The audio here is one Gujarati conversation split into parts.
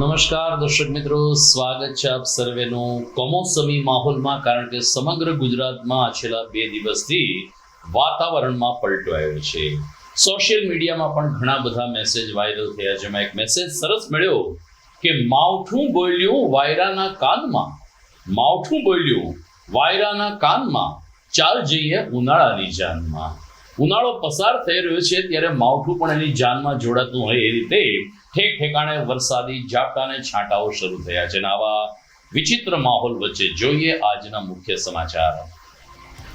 નમસ્કાર, દર્શક મિત્રો, સ્વાગત છે આપ સર્વેનું કમોસમી માહોલમાં, કારણ કે સમગ્ર ગુજરાતમાં છેલ્લા બે દિવસથી વાતાવરણમાં પલટો આવ્યો છે. સોશિયલ મીડિયામાં પણ ઘણા બધા મેસેજ વાયરલ થયા, જેમાં એક મેસેજ સરસ મળ્યો કે માવઠું બોલ્યું વાયરાના કાનમાં. માવઠું બોલ્યું વાયરાના કાનમાં, ચાલ જઈએ ઉનાળાની જાનમાં. ઉનાળો પસાર થઈ રહ્યો છે ત્યારે માવઠું પણ એની જાનમાં જોડાતું હોય એ રીતે ઠેક ઠેકાણે વરસાદી ઝાપટા છાંટાઓ શરૂ થયા છે. આવા વિચિત્ર માહોલ વચ્ચે જોઈએ આજના મુખ્ય સમાચાર.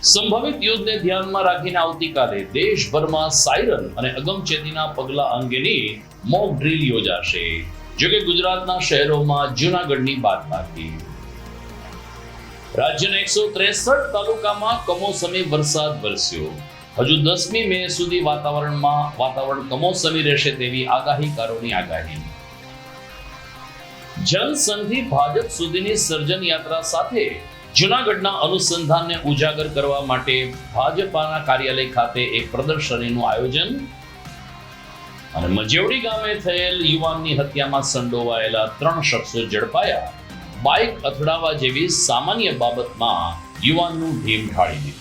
સંભવિત યુદ્ધને ધ્યાનમાં રાખીને આવતીકાલે દેશભરમાં સાયરન અને અગમચેતીના પગલા અંગેની મોક ડ્રીલ યોજાશે. જો ગુજરાતના શહેરોમાં જૂનાગઢની બાદ બાકી. રાજ્યના એકસો ત્રેસઠ તાલુકામાં કમોસમી વરસાદ વરસ્યો. હજુ દસમી મે સુધી વાતાવરણમાં વાતાવરણ કમોસમી રહેશે તેવી આગાહીકારોની આગાહી. જનસંઘથી ભાજપ સુધીની સર્જન યાત્રા સાથે જૂનાગઢના અનુસંધાનને ઉજાગર કરવા માટે ભાજપાના કાર્યાલય ખાતે એક પ્રદર્શનીનું આયોજન અને મજેવડી ગામે થયેલ યુવાનની હત્યામાં સંડોવાયેલા ત્રણ શખ્સો ઝડપાયા. બાઇક અથડાવા જેવી સામાન્ય બાબતમાં યુવાનનું ઢીમ ઢાળી દીધું.